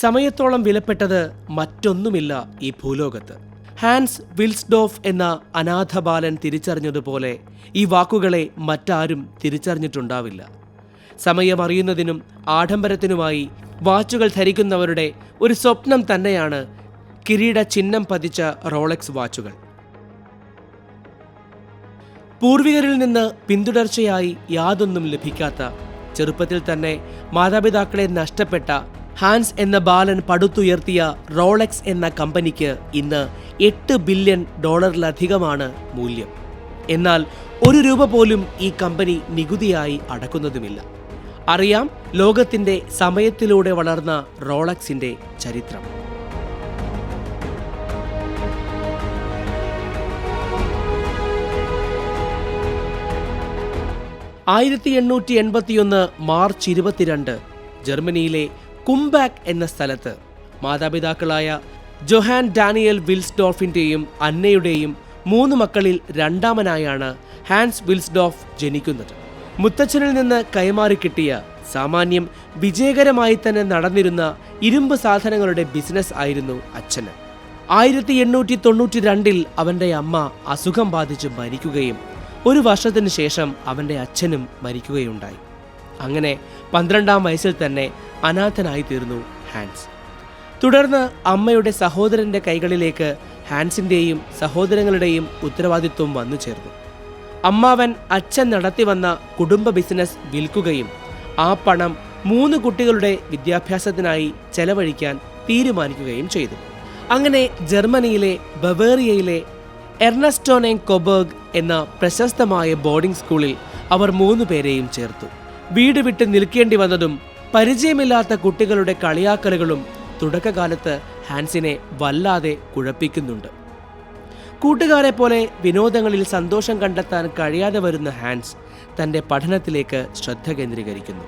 സമയത്തോളം വിലപ്പെട്ടത് മറ്റൊന്നുമില്ല ഈ ഭൂലോകത്ത്. ഹാൻസ് വിൽസ്ഡോഫ് എന്ന അനാഥ ബാലൻ തിരിച്ചറിഞ്ഞതുപോലെ ഈ വാക്കുകളെ മറ്റാരും തിരിച്ചറിഞ്ഞിട്ടുണ്ടാവില്ല. സമയം അറിയുന്നതിനും ആഡംബരത്തിനുമായി വാച്ചുകൾ ധരിക്കുന്നവരുടെ ഒരു സ്വപ്നം തന്നെയാണ് കിരീട ചിഹ്നം പതിച്ച റോളക്സ് വാച്ചുകൾ. പൂർവികരിൽ നിന്ന് പിന്തുടർച്ചയായി യാതൊന്നും ലഭിക്കാത്ത ചെറുപ്പത്തിൽ തന്നെ മാതാപിതാക്കളെ നഷ്ടപ്പെട്ട ഹാൻസ് എന്ന ബാലൻ പടുത്തുയർത്തിയ റോളക്സ് എന്ന കമ്പനിക്ക് ഇന്ന് എട്ട് ബില്യൺ ഡോളറിലധികമാണ് മൂല്യം. എന്നാൽ ഒരു രൂപ പോലും ഈ കമ്പനി നികുതിയായി അടക്കുന്നതുമില്ല. അറിയാം ലോകത്തിന്റെ സമയത്തിലൂടെ വളർന്ന റോളക്സിന്റെ ചരിത്രം. ആയിരത്തി എണ്ണൂറ്റി എൺപത്തിയൊന്ന് മാർച്ച് ഇരുപത്തിരണ്ട് ജർമ്മനിയിലെ കുംബാക്ക് എന്ന സ്ഥലത്ത് മാതാപിതാക്കളായ ജൊഹാൻ ഡാനിയൽ വിൽസ്ഡോഫിന്റെയും അന്നയുടെയും മൂന്ന് മക്കളിൽ രണ്ടാമനായാണ് ഹാൻസ് വിൽസ്ഡോഫ് ജനിക്കുന്നത്. മുത്തച്ഛനിൽ നിന്ന് കൈമാറി കിട്ടിയ സാമാന്യം വിജയകരമായി തന്നെ നടന്നിരുന്ന ഇരുമ്പ് സാധനങ്ങളുടെ ബിസിനസ് ആയിരുന്നു അച്ഛന്. ആയിരത്തി എണ്ണൂറ്റി തൊണ്ണൂറ്റി രണ്ടിൽ അവന്റെ അമ്മ അസുഖം ബാധിച്ച് മരിക്കുകയും ഒരു വർഷത്തിന് ശേഷം അവന്റെ അച്ഛനും മരിക്കുകയുണ്ടായി. അങ്ങനെ പന്ത്രണ്ടാം വയസ്സിൽ തന്നെ അനാഥനായി തീർന്നു ഹാൻസ്. തുടർന്ന് അമ്മയുടെ സഹോദരന്റെ കൈകളിലേക്ക് ഹാൻസിന്റെയും സഹോദരങ്ങളുടെയും ഉത്തരവാദിത്വം വന്നു ചേർന്നു. അമ്മാവൻ അച്ഛൻ നടത്തി വന്ന കുടുംബ ബിസിനസ് വിൽക്കുകയും ആ പണം മൂന്ന് കുട്ടികളുടെ വിദ്യാഭ്യാസത്തിനായി ചെലവഴിക്കാൻ തീരുമാനിക്കുകയും ചെയ്തു. അങ്ങനെ ജർമ്മനിയിലെ ബവേറിയയിലെ എർണസ്റ്റോനെ കൊബേർഗ് എന്ന പ്രശസ്തമായ ബോർഡിംഗ് സ്കൂളിൽ അവർ മൂന്ന് പേരെയും ചേർത്തു. വീട് വിട്ട് നിൽക്കേണ്ടി വന്നതും പരിചയമില്ലാത്ത കുട്ടികളുടെ കളിയാക്കലുകളും തുടക്കകാലത്ത് ഹാൻസിനെ വല്ലാതെ കുഴപ്പിക്കുന്നുണ്ട്. കൂട്ടുകാരെ പോലെ വിനോദങ്ങളിൽ സന്തോഷം കണ്ടെത്താൻ കഴിയാതെ വരുന്ന ഹാൻസ് തന്റെ പഠനത്തിലേക്ക് ശ്രദ്ധ കേന്ദ്രീകരിക്കുന്നു.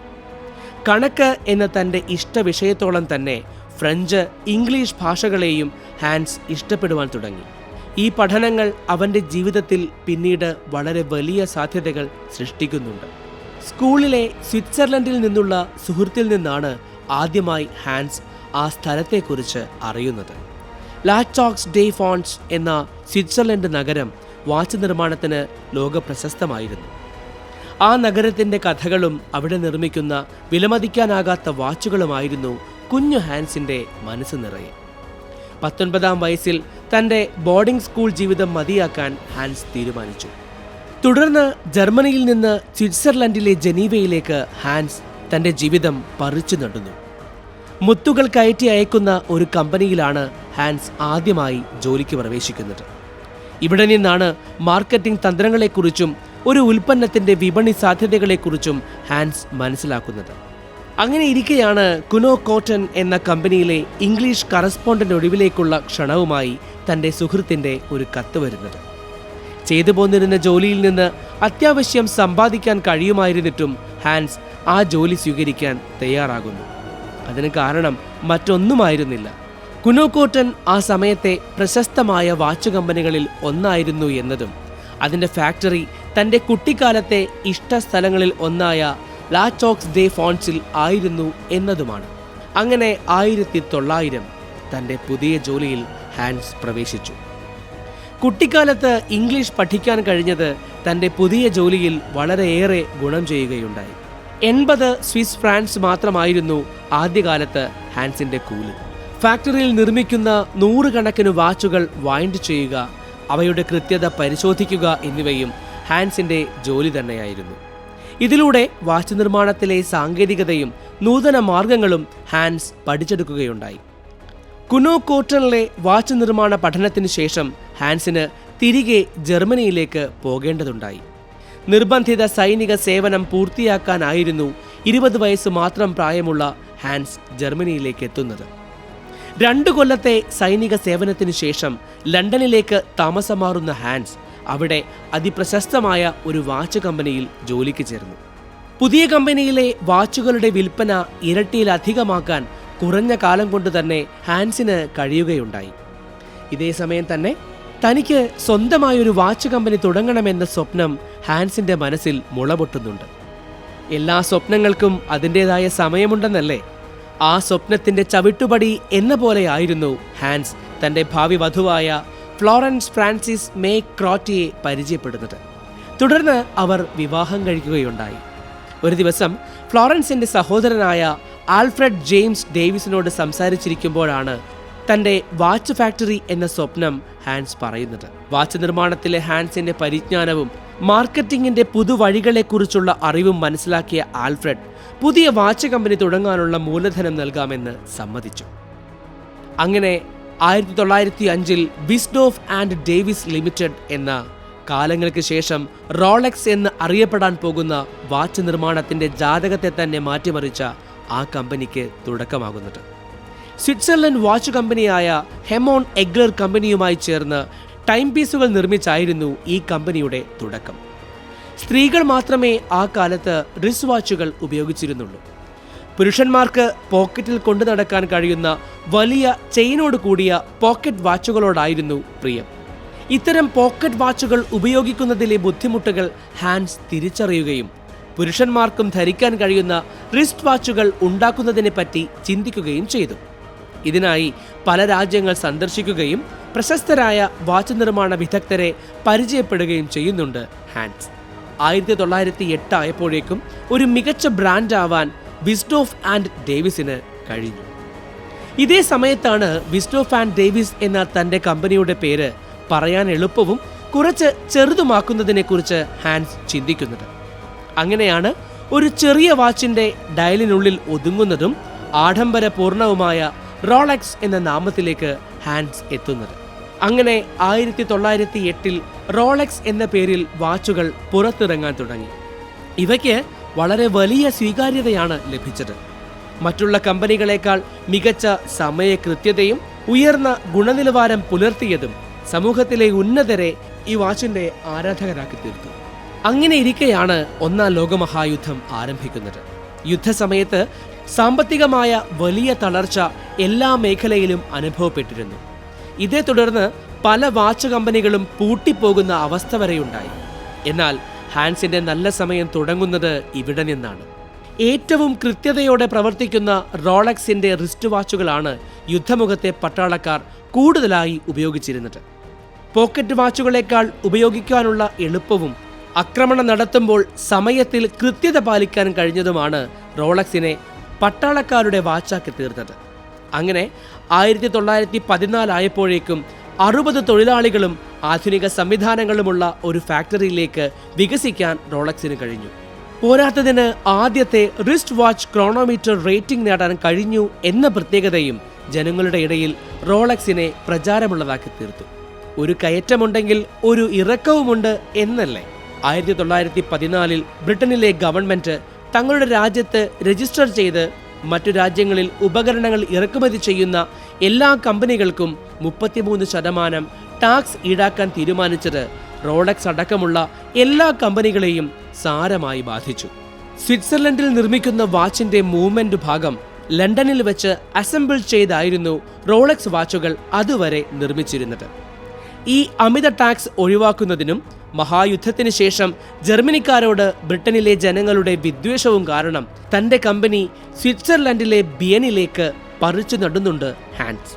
കണക്ക് എന്ന തന്റെ ഇഷ്ടവിഷയത്തോളം തന്നെ ഫ്രഞ്ച് ഇംഗ്ലീഷ് ഭാഷകളെയും ഹാൻസ് ഇഷ്ടപ്പെടുവാൻ തുടങ്ങി. ഈ പഠനങ്ങൾ അവന്റെ ജീവിതത്തിൽ പിന്നീട് വളരെ വലിയ സാധ്യതകൾ സൃഷ്ടിക്കുന്നുണ്ട്. സ്കൂളിലെ സ്വിറ്റ്സർലൻഡിൽ നിന്നുള്ള സുഹൃത്തിൽ നിന്നാണ് ആദ്യമായി ഹാൻസ് ആ സ്ഥലത്തെക്കുറിച്ച് അറിയുന്നത്. ലാറ്റോക്സ് ഡേ ഫോൺസ് എന്ന സ്വിറ്റ്സർലൻഡ് നഗരം വാച്ച് നിർമ്മാണത്തിന് ലോകപ്രശസ്തമായിരുന്നു. ആ നഗരത്തിന്റെ കഥകളും അവിടെ നിർമ്മിക്കുന്ന വിലമതിക്കാനാകാത്ത വാച്ചുകളുമായിരുന്നു കുഞ്ഞു ഹാൻസിന്റെ മനസ്സ് നിറയെ. പത്തൊൻപതാം വയസ്സിൽ തന്റെ ബോർഡിംഗ് സ്കൂൾ ജീവിതം മതിയാക്കാൻ ഹാൻസ് തീരുമാനിച്ചു. തുടർന്ന് ജർമ്മനിയിൽ നിന്ന് സ്വിറ്റ്സർലൻഡിലെ ജനീവയിലേക്ക് ഹാൻസ് തന്റെ ജീവിതം പറിച്ചു നടന്നു. മുത്തുകൾ കയറ്റി അയക്കുന്ന ഒരു കമ്പനിയിലാണ് ഹാൻസ് ആദ്യമായി ജോലിക്ക് പ്രവേശിക്കുന്നത്. ഇവിടെ നിന്നാണ് മാർക്കറ്റിംഗ് തന്ത്രങ്ങളെക്കുറിച്ചും ഒരു ഉൽപ്പന്നത്തിന്റെ വിപണി സാധ്യതകളെക്കുറിച്ചും ഹാൻസ് മനസ്സിലാക്കുന്നത്. അങ്ങനെ ഇരിക്കെയാണ് കുനോ കോട്ടൺ എന്ന കമ്പനിയിലെ ഇംഗ്ലീഷ് കറസ്പോണ്ടന്റ് ഒഴിവിലേക്കുള്ള ക്ഷണവുമായി തന്റെ സുഹൃത്തിന്റെ ഒരു കത്ത് വരുന്നത്. ചെയ്തു പോന്നിരുന്ന ജോലിയിൽ നിന്ന് അത്യാവശ്യം സമ്പാദിക്കാൻ കഴിയുമായിരുന്നിട്ടും ഹാൻസ് ആ ജോലി സ്വീകരിക്കാൻ തയ്യാറാകുന്നു. അതിന് കാരണം മറ്റൊന്നുമായിരുന്നില്ല. കുനോക്കോട്ടൻ ആ സമയത്തെ പ്രശസ്തമായ വാച്ച് കമ്പനികളിൽ ഒന്നായിരുന്നു എന്നതും അതിന്റെ ഫാക്ടറി തന്റെ കുട്ടിക്കാലത്തെ ഇഷ്ടസ്ഥലങ്ങളിൽ ഒന്നായ ലാച്ചോക്സ് ദേ ഫോൺസിൽ ആയിരുന്നു എന്നതുമാണ്. അങ്ങനെ ആയിരത്തി തൊള്ളായിരം തന്റെ പുതിയ ജോലിയിൽ ഹാൻസ് പ്രവേശിച്ചു. കുട്ടിക്കാലത്ത് ഇംഗ്ലീഷ് പഠിക്കാൻ കഴിഞ്ഞത് തന്റെ പുതിയ ജോലിയിൽ വളരെയേറെ ഗുണം ചെയ്യുകയുണ്ടായി. എൺപത് സ്വിസ് ഫ്രാൻസ് മാത്രമായിരുന്നു ആദ്യകാലത്ത് ഹാൻസിന്റെ കൂലി. ഫാക്ടറിയിൽ നിർമ്മിക്കുന്ന നൂറുകണക്കിന് വാച്ചുകൾ വൈൻഡ് ചെയ്യുക അവയുടെ കൃത്യത പരിശോധിക്കുക എന്നിവയും ഹാൻസിന്റെ ജോലി തന്നെയായിരുന്നു. ഇതിലൂടെ വാച്ച് നിർമ്മാണത്തിലെ സാങ്കേതികതയും നൂതന മാർഗങ്ങളും ഹാൻസ് പഠിച്ചെടുക്കുകയുണ്ടായി. കുനോ കോട്ടണിലെ വാച്ച് നിർമ്മാണ പഠനത്തിന് ശേഷം ഹാൻസിന് തിരികെ ജർമ്മനിയിലേക്ക് പോകേണ്ടതുണ്ടായി. നിർബന്ധിത സൈനിക സേവനം പൂർത്തിയാക്കാനായിരുന്നു ഇരുപത് വയസ്സ് മാത്രം പ്രായമുള്ള ഹാൻസ് ജർമ്മനിയിലേക്ക് എത്തുന്നത്. രണ്ടു കൊല്ലത്തെ സൈനിക സേവനത്തിനു ശേഷം ലണ്ടനിലേക്ക് താമസം മാറുന്ന ഹാൻസ് അവിടെ അതിപ്രശസ്തമായ ഒരു വാച്ച് കമ്പനിയിൽ ജോലിക്ക് ചേർന്നു. പുതിയ കമ്പനിയിലെ വാച്ചുകളുടെ വിൽപ്പന ഇരട്ടിയിലധികമാക്കാൻ കുറഞ്ഞ കാലം കൊണ്ട് തന്നെ ഹാൻസിന് കഴിയുകയുണ്ടായി. ഇതേ സമയം തന്നെ തനിക്ക് സ്വന്തമായൊരു വാച്ച് കമ്പനി തുടങ്ങണമെന്ന സ്വപ്നം ഹാൻസിന്റെ മനസ്സിൽ മുളപൊട്ടുന്നുണ്ട്. എല്ലാ സ്വപ്നങ്ങൾക്കും അതിന്റെതായ സമയമുണ്ടെന്നല്ലേ? ആ സ്വപ്നത്തിന്റെ ചവിട്ടുപടി എന്ന പോലെയായിരുന്നു ഹാൻസ് തന്റെ ഭാവി വധുവായ ഫ്ലോറൻസ് ഫ്രാൻസിസ് മേ ക്രോറ്റിയെ പരിചയപ്പെടുന്നത്. തുടർന്ന് അവർ വിവാഹം കഴിക്കുകയുണ്ടായി. ഒരു ദിവസം ഫ്ലോറൻസിന്റെ സഹോദരനായ ആൽഫ്രഡ് ജെയിംസ് ഡേവിസിനോട് സംസാരിച്ചിരിക്കുമ്പോഴാണ് തന്റെ വാച്ച് ഫാക്ടറി എന്ന സ്വപ്നം ഹാൻസ് പറയുന്നത്. വാച്ച് നിർമ്മാണത്തിലെ ഹാൻസിന്റെ പരിജ്ഞാനവും മാർക്കറ്റിംഗിന്റെ പുതുവഴികളെക്കുറിച്ചുള്ള അറിവും മനസ്സിലാക്കിയ ആൽഫ്രഡ് പുതിയ വാച്ച് കമ്പനി തുടങ്ങാനുള്ള മൂലധനം നൽകാമെന്ന് സമ്മതിച്ചു. അങ്ങനെ ആയിരത്തി തൊള്ളായിരത്തി അഞ്ചിൽ ബിസ്ഡോഫ് ആൻഡ് ഡേവിസ് ലിമിറ്റഡ് എന്ന കാലങ്ങൾക്ക് ശേഷം റോളക്സ് എന്ന് അറിയപ്പെടാൻ പോകുന്ന വാച്ച് നിർമ്മാണത്തിന്റെ ജാതകത്തെ തന്നെ മാറ്റിമറിച്ച ആ കമ്പനിക്ക് തുടക്കമാകുന്നത്. സ്വിറ്റ്സർലൻഡ് വാച്ച് കമ്പനിയായ ഹെമോൺ എഗ്ലർ കമ്പനിയുമായി ചേർന്ന് ടൈം പീസുകൾ നിർമ്മിച്ചായിരുന്നു ഈ കമ്പനിയുടെ തുടക്കം. സ്ത്രീകൾ മാത്രമേ ആ കാലത്ത് റിസ് വാച്ചുകൾ ഉപയോഗിച്ചിരുന്നുള്ളൂ. പുരുഷന്മാർക്ക് പോക്കറ്റിൽ കൊണ്ടു നടക്കാൻ കഴിയുന്ന വലിയ ചെയിനോട് കൂടിയ പോക്കറ്റ് വാച്ചുകളോടായിരുന്നു പ്രിയം. ഇത്തരം പോക്കറ്റ് വാച്ചുകൾ ഉപയോഗിക്കുന്നതിലെ ബുദ്ധിമുട്ടുകൾ ഹാൻസ് തിരിച്ചറിയുകയും പുരുഷന്മാർക്കും ധരിക്കാൻ കഴിയുന്ന റിസ്റ്റ് വാച്ചുകൾ ഉണ്ടാക്കുന്നതിനെ പറ്റി ചിന്തിക്കുകയും ചെയ്തു. ഇതിനായി പല രാജ്യങ്ങൾ സന്ദർശിക്കുകയും പ്രശസ്തരായ വാച്ച് നിർമ്മാണ വിദഗ്ധരെ പരിചയപ്പെടുകയും ചെയ്യുന്നുണ്ട് ഹാൻഡ്സ് ആയിരത്തി തൊള്ളായിരത്തി എട്ട് ആയപ്പോഴേക്കും ഒരു മികച്ച ബ്രാൻഡാവാൻ വിസ്ഡോഫ് ആൻഡ് ഡേവിസിന് കഴിഞ്ഞു. ഇതേ സമയത്താണ് വിസ്ഡോഫ് ആൻഡ് ഡേവിസ് എന്ന തന്റെ കമ്പനിയുടെ പേര് പറയാൻ എളുപ്പവും കുറച്ച് ചെറുതുമാക്കുന്നതിനെക്കുറിച്ച് ഹാൻസ് ചിന്തിക്കുന്നത്. അങ്ങനെയാണ് ഒരു ചെറിയ വാച്ചിന്റെ ഡയലിനുള്ളിൽ ഒതുങ്ങുന്നതും ആഡംബരപൂർണവുമായ റോളക്സ് എന്ന നാമത്തിലേക്ക് ഹാൻഡ്സ് എത്തുന്നത്. അങ്ങനെ ആയിരത്തി തൊള്ളായിരത്തി എട്ടിൽ റോളക്സ് എന്ന പേരിൽ വാച്ചുകൾ പുറത്തിറങ്ങാൻ തുടങ്ങി. ഇവയ്ക്ക് വളരെ വലിയ സ്വീകാര്യതയാണ് ലഭിച്ചത്. മറ്റുള്ള കമ്പനികളെക്കാൾ മികച്ച സമയ കൃത്യതയും ഉയർന്ന ഗുണനിലവാരം പുലർത്തിയതും സമൂഹത്തിലെ ഉന്നതരെ ഈ വാച്ചിന്റെ ആരാധകരാക്കി തീർത്തു. അങ്ങനെ ഇരിക്കെയാണ് ഒന്നാം ലോകമഹായുദ്ധം ആരംഭിക്കുന്നത്. യുദ്ധസമയത്ത് സാമ്പത്തികമായ വലിയ തളർച്ച എല്ലാ മേഖലയിലും അനുഭവപ്പെട്ടിരുന്നു. ഇതേ തുടർന്ന് പല വാച്ച് കമ്പനികളും പൂട്ടിപ്പോകുന്ന അവസ്ഥ വരെയുണ്ടായി. എന്നാൽ ഹാൻസിന്റെ നല്ല സമയം തുടങ്ങുന്നത് ഇവിടെ നിന്നാണ്. ഏറ്റവും കൃത്യതയോടെ പ്രവർത്തിക്കുന്ന റോളക്സിന്റെ റിസ്റ്റ് വാച്ചുകളാണ് യുദ്ധമുഖത്തെ പട്ടാളക്കാർ കൂടുതലായി ഉപയോഗിച്ചിരുന്നത്. പോക്കറ്റ് വാച്ചുകളേക്കാൾ ഉപയോഗിക്കാനുള്ള എളുപ്പവും ആക്രമണം നടത്തുമ്പോൾ സമയത്തിൽ കൃത്യത പാലിക്കാൻ കഴിഞ്ഞതുമാണ് റോളക്സിനെ പട്ടാളക്കാരുടെ വാച്ചാക്കി തീർത്തത്. അങ്ങനെ ആയിരത്തി തൊള്ളായിരത്തി പതിനാലായപ്പോഴേക്കും അറുപത് തൊഴിലാളികളും ആധുനിക സംവിധാനങ്ങളുമുള്ള ഒരു ഫാക്ടറിയിലേക്ക് വികസിക്കാൻ റോളക്സിന് കഴിഞ്ഞു. പോരാത്തതിന് ആദ്യത്തെ റിസ്റ്റ് വാച്ച് ക്രോണോമീറ്റർ റേറ്റിംഗ് നേടാൻ കഴിഞ്ഞു എന്ന പ്രത്യേകതയും ജനങ്ങളുടെ ഇടയിൽ റോളക്സിനെ പ്രചാരമുള്ളതാക്കി തീർത്തു. ഒരു കയറ്റമുണ്ടെങ്കിൽ ഒരു ഇറക്കവുമുണ്ട് എന്നല്ലേ? ആയിരത്തി തൊള്ളായിരത്തി പതിനാലിൽ ബ്രിട്ടനിലെ ഗവൺമെന്റ് തങ്ങളുടെ രാജ്യത്ത് രജിസ്റ്റർ ചെയ്ത് മറ്റു രാജ്യങ്ങളിൽ ഉപകരണങ്ങൾ ഇറക്കുമതി ചെയ്യുന്ന എല്ലാ കമ്പനികൾക്കും മുപ്പത്തിമൂന്ന് ശതമാനം ടാക്സ് ഈടാക്കാൻ തീരുമാനിച്ചത് റോളക്സ് അടക്കമുള്ള എല്ലാ കമ്പനികളെയും സാരമായി ബാധിച്ചു. സ്വിറ്റ്സർലൻഡിൽ നിർമ്മിക്കുന്ന വാച്ചിന്റെ മൂവ്മെന്റ് ഭാഗം ലണ്ടനിൽ വെച്ച് അസംബിൾ ചെയ്തായിരുന്നു റോളക്സ് വാച്ചുകൾ അതുവരെ നിർമ്മിച്ചിരുന്നത്. ഈ അമിത ടാക്സ് ഒഴിവാക്കുന്നതിനും മഹായുദ്ധത്തിന് ശേഷം ജർമ്മനിക്കാരോട് ബ്രിട്ടനിലെ ജനങ്ങളുടെ വിദ്വേഷവും കാരണം തന്റെ കമ്പനി സ്വിറ്റ്സർലൻഡിലെ ബിയനിലേക്ക് പറിച്ചു നടുന്നുണ്ട് ഹാൻസ്.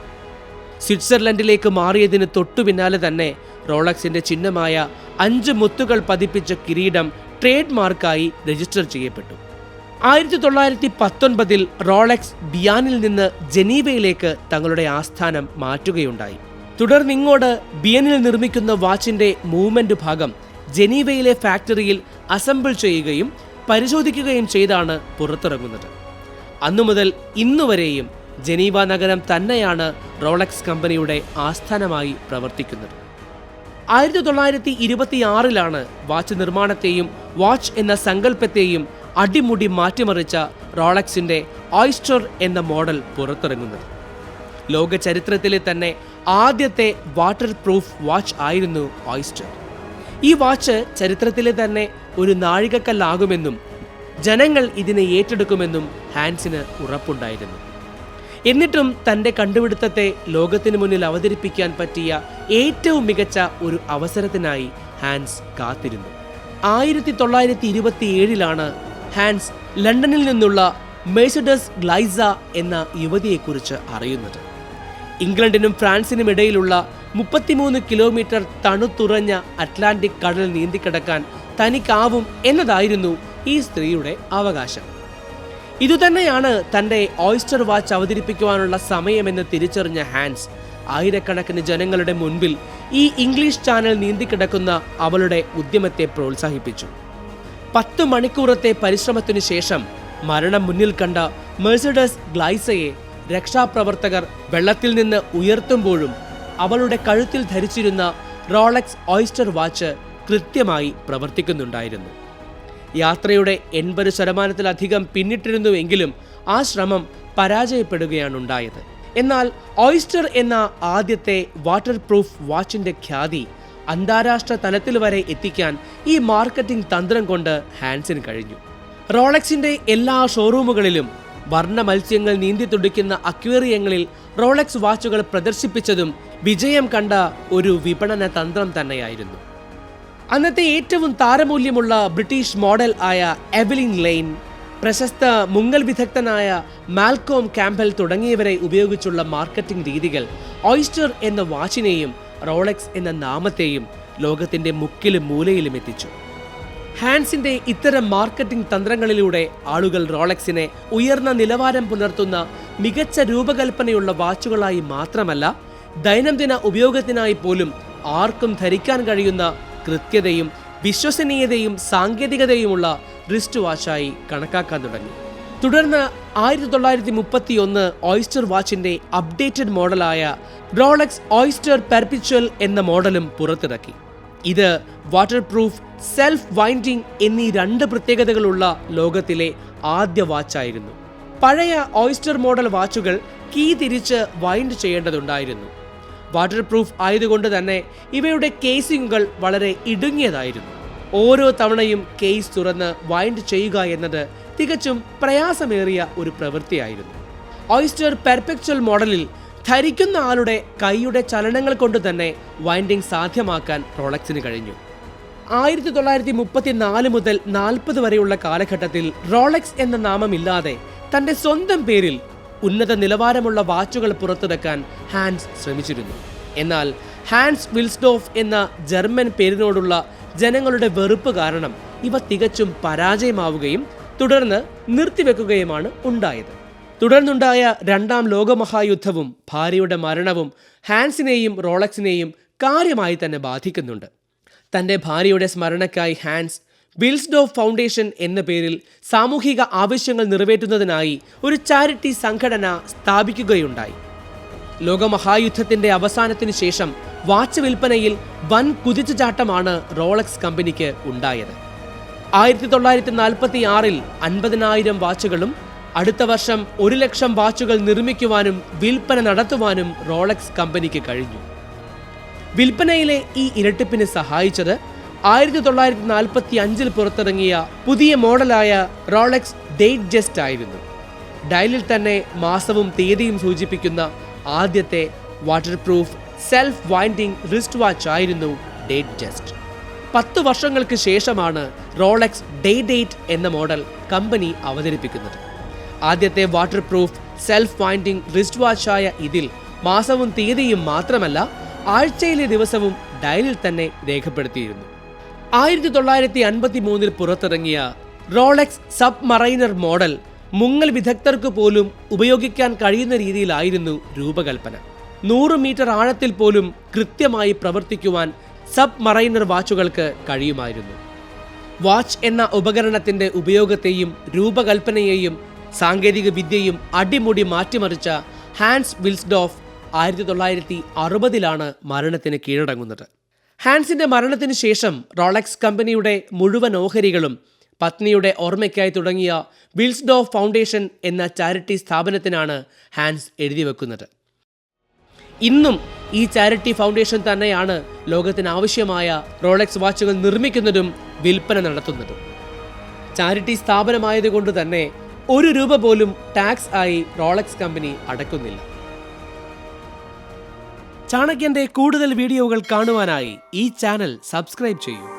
സ്വിറ്റ്സർലൻഡിലേക്ക് മാറിയതിന് തൊട്ടു പിന്നാലെ തന്നെ റോളക്സിന്റെ ചിഹ്നമായ അഞ്ച് മുത്തുകൾ പതിപ്പിച്ച കിരീടം ട്രേഡ് മാർക്കായി രജിസ്റ്റർ ചെയ്യപ്പെട്ടു. ആയിരത്തി തൊള്ളായിരത്തി പത്തൊൻപതിൽ റോളക്സ് ബിയാനിൽ നിന്ന് ജനീവയിലേക്ക് തങ്ങളുടെ ആസ്ഥാനം മാറ്റുകയുണ്ടായി. തുടർന്ന് ഇങ്ങോട്ട് ബിയനിൽ നിർമ്മിക്കുന്ന വാച്ചിന്റെ മൂവ്മെന്റ് ഭാഗം ജനീവയിലെ ഫാക്ടറിയിൽ അസംബിൾ ചെയ്യുകയും പരിശോധിക്കുകയും ചെയ്താണ് പുറത്തിറങ്ങുന്നത്. അന്നു മുതൽ ഇന്നുവരെയും ജനീവ നഗരം തന്നെയാണ് റോളക്സ് കമ്പനിയുടെ ആസ്ഥാനമായി പ്രവർത്തിക്കുന്നത്. ആയിരത്തി തൊള്ളായിരത്തി ഇരുപത്തിയാറിലാണ് വാച്ച് നിർമ്മാണത്തെയും വാച്ച് എന്ന സങ്കല്പത്തെയും അടിമുടി മാറ്റിമറിച്ച റോളക്സിന്റെ ഓയിസ്റ്റർ എന്ന മോഡൽ പുറത്തിറങ്ങുന്നത്. ലോക ചരിത്രത്തിലെ തന്നെ ആദ്യത്തെ വാട്ടർ പ്രൂഫ് വാച്ച് ആയിരുന്നു ഓയിസ്റ്റർ ഈ വാച്ച് ചരിത്രത്തിലെ തന്നെ ഒരു നാഴികക്കല്ലാകുമെന്നും ജനങ്ങൾ ഇതിനെ ഏറ്റെടുക്കുമെന്നും ഹാൻസിന് ഉറപ്പുണ്ടായിരുന്നു. എന്നിട്ടും തന്റെ കണ്ടുപിടുത്തത്തെ ലോകത്തിന് മുന്നിൽ അവതരിപ്പിക്കാൻ പറ്റിയ ഏറ്റവും മികച്ച ഒരു അവസരത്തിനായി ഹാൻസ് കാത്തിരുന്നു. ആയിരത്തി തൊള്ളായിരത്തി ഇരുപത്തി ഏഴിലാണ് ഹാൻസ് ലണ്ടനിൽ നിന്നുള്ള മെഴ്സഡസ് ഗ്ലൈസ എന്ന യുവതിയെക്കുറിച്ച് അറിയുന്നത്. ഇംഗ്ലണ്ടിനും ഫ്രാൻസിനും ഇടയിലുള്ള മുപ്പത്തിമൂന്ന് കിലോമീറ്റർ തണുത്തുറഞ്ഞ അറ്റ്ലാന്റിക് കടൽ നീന്തിക്കിടക്കാൻ തനിക്കാവും എന്നതായിരുന്നു ഈ സ്ത്രീയുടെ അവകാശം. ഇതുതന്നെയാണ് തന്റെ ഓയിസ്റ്റർ വാച്ച് അവതരിപ്പിക്കുവാനുള്ള സമയമെന്ന് തിരിച്ചറിഞ്ഞ ഹാൻസ്. ആയിരക്കണക്കിന് ജനങ്ങളുടെ മുൻപിൽ ഈ ഇംഗ്ലീഷ് ചാനൽ നീന്തിക്കിടക്കുന്ന അവളുടെ ഉദ്യമത്തെ പ്രോത്സാഹിപ്പിച്ചു. പത്ത് മണിക്കൂറത്തെ പരിശ്രമത്തിനു ശേഷം മരണം മുന്നിൽ കണ്ട മെഴ്സഡസ് ഗ്ലൈസയെ രക്ഷാപ്രവർത്തകർ വെള്ളത്തിൽ നിന്ന് ഉയർത്തുമ്പോഴും അവളുടെ കഴുത്തിൽ ധരിച്ചിരുന്ന റോളക്സ് ഓയിസ്റ്റർ വാച്ച് കൃത്യമായി പ്രവർത്തിക്കുന്നുണ്ടായിരുന്നു. യാത്രയുടെ എൺപത് ശതമാനത്തിലധികം പിന്നിട്ടിരുന്നുവെങ്കിലും ആ ശ്രമം പരാജയപ്പെടുകയാണുണ്ടായത്. എന്നാൽ ഓയിസ്റ്റർ എന്ന ആദ്യത്തെ വാട്ടർ പ്രൂഫ് വാച്ചിന്റെ ഖ്യാതി അന്താരാഷ്ട്ര തലത്തിൽ വരെ എത്തിക്കാൻ ഈ മാർക്കറ്റിംഗ് തന്ത്രം കൊണ്ട് ഹാൻസിന് കഴിഞ്ഞു. റോളക്സിന്റെ എല്ലാ ഷോറൂമുകളിലും വർണ മത്സ്യങ്ങൾ നീന്തി തുടിക്കുന്ന അക്വേറിയങ്ങളിൽ റോളക്സ് വാച്ചുകൾ പ്രദർശിപ്പിച്ചതും വിജയം കണ്ട ഒരു വിപണന തന്ത്രം തന്നെയായിരുന്നു. അന്നത്തെ ഏറ്റവും താരമൂല്യമുള്ള ബ്രിട്ടീഷ് മോഡൽ ആയ എവലിൻ ലെയ്ൻ പ്രശസ്ത മുങ്ങൽ വിദഗ്ധനായ മാൽക്കോം ക്യാമ്പൽ തുടങ്ങിയവരെ ഉപയോഗിച്ചുള്ള മാർക്കറ്റിംഗ് രീതികൾ ഓയിസ്റ്റർ എന്ന വാച്ചിനെയും റോളക്സ് എന്ന നാമത്തെയും ലോകത്തിന്റെ മുക്കിലും മൂലയിലും എത്തിച്ചു. ഹാൻസിന്റെ ഇത്തരം മാർക്കറ്റിംഗ് തന്ത്രങ്ങളിലൂടെ ആളുകൾ റോളക്സിനെ ഉയർന്ന നിലവാരം പുലർത്തുന്ന മികച്ച രൂപകൽപ്പനയുള്ള വാച്ചുകളായി മാത്രമല്ല ദൈനംദിന ഉപയോഗത്തിനായി പോലും ആർക്കും ധരിക്കാൻ കഴിയുന്ന കൃത്യതയും വിശ്വസനീയതയും സാങ്കേതികതയുമുള്ള റിസ്റ്റ് വാച്ചായി കണക്കാക്കാൻ തുടങ്ങി. തുടർന്ന് ആയിരത്തി തൊള്ളായിരത്തി മുപ്പത്തി ഒന്ന് ഓയിസ്റ്റർ വാച്ചിന്റെ അപ്ഡേറ്റഡ് മോഡലായ റോളക്സ് ഓയിസ്റ്റർ പെർപിച്വൽ എന്ന മോഡലും പുറത്തിറക്കി. ഇത് വാട്ടർ പ്രൂഫ് സെൽഫ് വൈൻഡിംഗ് എന്നീ രണ്ട് പ്രത്യേകതകളുള്ള ലോകത്തിലെ ആദ്യ വാച്ചായിരുന്നു. പഴയ ഓയിസ്റ്റർ മോഡൽ വാച്ചുകൾ കീ തിരിച്ച് വൈൻഡ് ചെയ്യേണ്ടതുണ്ടായിരുന്നു. വാട്ടർ പ്രൂഫ് ആയതുകൊണ്ട് തന്നെ ഇവയുടെ കേസിങ്ങുകൾ വളരെ ഇടുങ്ങിയതായിരുന്നു. ഓരോ തവണയും കേസ് തുറന്ന് വൈൻഡ് ചെയ്യുക എന്നത് തികച്ചും പ്രയാസമേറിയ ഒരു പ്രവൃത്തിയായിരുന്നു. ഓയിസ്റ്റർ പെർപെക്ച്വൽ മോഡലിൽ ധരിക്കുന്ന ആളുടെ കൈയുടെ ചലനങ്ങൾ കൊണ്ട് തന്നെ വൈൻഡിങ് സാധ്യമാക്കാൻ റോളക്സിന് കഴിഞ്ഞു. ആയിരത്തി തൊള്ളായിരത്തി മുപ്പത്തിനാല് മുതൽ നാൽപ്പത് വരെയുള്ള കാലഘട്ടത്തിൽ റോളക്സ് എന്ന നാമമില്ലാതെ തന്റെ സ്വന്തം പേരിൽ ഉന്നത നിലവാരമുള്ള വാച്ചുകൾ പുറത്തിറക്കാൻ ഹാൻസ് ശ്രമിച്ചിരുന്നു. എന്നാൽ ഹാൻസ് വിൽസ്ഡോഫ് എന്ന ജർമ്മൻ പേരിനോടുള്ള ജനങ്ങളുടെ വെറുപ്പ് കാരണം ഇവ തികച്ചും പരാജയമാവുകയും തുടർന്ന് നിർത്തിവെക്കുകയുമാണ് ഉണ്ടായത്. തുടർന്നുണ്ടായ രണ്ടാം ലോകമഹായുദ്ധവും ഭാര്യയുടെ മരണവും ഹാൻസിനെയും റോളക്സിനെയും കാര്യമായി തന്നെ ബാധിക്കുന്നുണ്ട്. തന്റെ ഭാര്യയുടെ സ്മരണയ്ക്കായി ഹാൻസ് ബിൽസ്ഡോ ഫൗണ്ടേഷൻ എന്ന പേരിൽ സാമൂഹിക ആവശ്യങ്ങൾ നിറവേറ്റുന്നതിനായി ഒരു ചാരിറ്റി സംഘടന സ്ഥാപിക്കുകയുണ്ടായി. ലോകമഹായുദ്ധത്തിന്റെ അവസാനത്തിനു ശേഷം വാച്ച് വിൽപ്പനയിൽ വൻ കുതിച്ചുചാട്ടമാണ് റോളക്സ് കമ്പനിക്ക് ഉണ്ടായത്. ആയിരത്തി തൊള്ളായിരത്തി നാൽപ്പത്തി ആറിൽ അൻപതിനായിരം വാച്ചുകളും അടുത്ത വർഷം ഒരു ലക്ഷം വാച്ചുകൾ നിർമ്മിക്കുവാനും വിൽപ്പന നടത്തുവാനും റോളക്സ് കമ്പനിക്ക് കഴിഞ്ഞു. വിൽപ്പനയിലെ ഈ ഇരട്ടിപ്പിന് സഹായിച്ചത് ആയിരത്തി തൊള്ളായിരത്തി നാൽപ്പത്തി അഞ്ചിൽ പുറത്തിറങ്ങിയ പുതിയ മോഡലായ റോളക്സ് ഡേറ്റ് ജസ്റ്റ് ആയിരുന്നു. ഡയലിൽ തന്നെ മാസവും തീയതിയും സൂചിപ്പിക്കുന്ന ആദ്യത്തെ waterproof self winding wrist watch ആയിരുന്നു ഡേറ്റ് ജസ്റ്റ്. പത്ത് വർഷങ്ങൾക്ക് ശേഷമാണ് റോളക്സ് ഡേ ഡേറ്റ് എന്ന മോഡൽ കമ്പനി അവതരിപ്പിക്കുന്നത്. ആദ്യത്തെ water proof self pointing wrist വാച്ചായ ഇതിൽ മാസവും തീയതിയും മാത്രമല്ല ആഴ്ചയിലെ ദിവസവും ഡയലിൽ തന്നെ രേഖപ്പെടുത്തിയിരുന്നു. ആയിരത്തി തൊള്ളായിരത്തി അൻപത്തി മൂന്നിൽ പുറത്തിറങ്ങിയ റോളക്സ് സബ് മറൈനർ മോഡൽ മുങ്ങൽ വിദഗ്ധർക്ക് പോലും ഉപയോഗിക്കാൻ കഴിയുന്ന രീതിയിലായിരുന്നു രൂപകൽപ്പന. നൂറ് മീറ്റർ ആഴത്തിൽ പോലും കൃത്യമായി പ്രവർത്തിക്കുവാൻ സബ് മറൈനർ വാച്ചുകൾക്ക് കഴിയുമായിരുന്നു. വാച്ച് എന്ന ഉപകരണത്തിന്റെ ഉപയോഗത്തെയും രൂപകൽപ്പനയെയും സാങ്കേതിക വിദ്യയും അടിമുടി മാറ്റിമറിച്ച ഹാൻസ് വിൽസ്ഡോഫ് ആയിരത്തി തൊള്ളായിരത്തി അറുപതിലാണ് മരണത്തിന് കീഴടങ്ങുന്നത്. ഹാൻസിന്റെ മരണത്തിന് ശേഷം റോളക്സ് കമ്പനിയുടെ മുഴുവൻ ഓഹരികളും പത്നിയുടെ ഓർമ്മയ്ക്കായി തുടങ്ങിയ വിൽസ്ഡോഫ് ഫൗണ്ടേഷൻ എന്ന ചാരിറ്റി സ്ഥാപനത്തിനാണ് ഹാൻസ് എഴുതി വെക്കുന്നത്. ഇന്നും ഈ ചാരിറ്റി ഫൗണ്ടേഷൻ തന്നെയാണ് ലോകത്തിന് ആവശ്യമായ റോളക്സ് വാച്ചുകൾ നിർമ്മിക്കുന്നതും വിൽപ്പന നടത്തുന്നതും. ചാരിറ്റി സ്ഥാപനമായതുകൊണ്ട് തന്നെ ഒരു രൂപ പോലും ടാക്സ് ആയി റോളക്സ് കമ്പനി അടക്കുന്നില്ല ചാണക്യന്റെ കൂടുതൽ വീഡിയോകൾ കാണുവാനായി ഈ ചാനൽ സബ്സ്ക്രൈബ് ചെയ്യൂ.